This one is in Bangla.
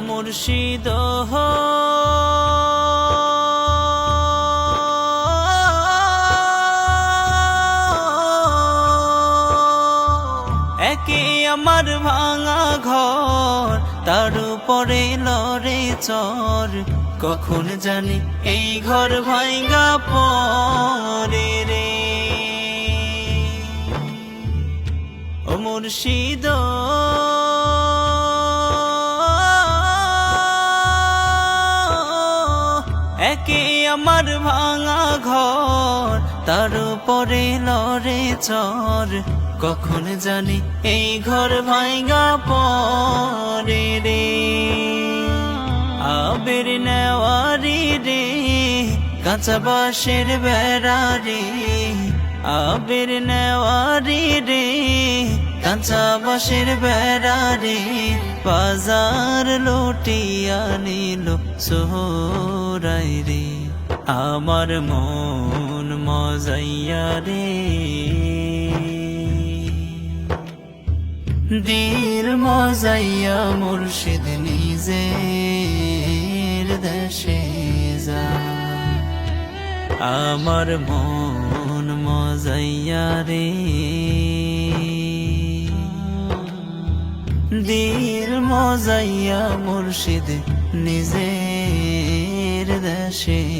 মুর্শিদ একে আমার ভাঙা ঘর, তার উপরে লড়ে চর। কখন জানি এই ঘর ভাঙ্গা পরে রে। ও একে আমার ভাঙা ঘর, তার উপরে লড়ে চর। কখন জানি এই ঘর ভাঙ্গা পরে রে। আবের নেওয়ারি রে, কাঁচা বাঁশের বেড়া রে। আবের নেওয়ারি রে কাঁচা বাঁশের বেড়া রে বাজার লুটিয়া নিল সোহরাই রে। আমার মন মজাইয়া রে। দিল মজাইয়া মুর্শিদ নিজের দেশে যা। আমার মন মজাইয়া রে। দিল মজাইয়া মুর্শিদ নিজের দেশে।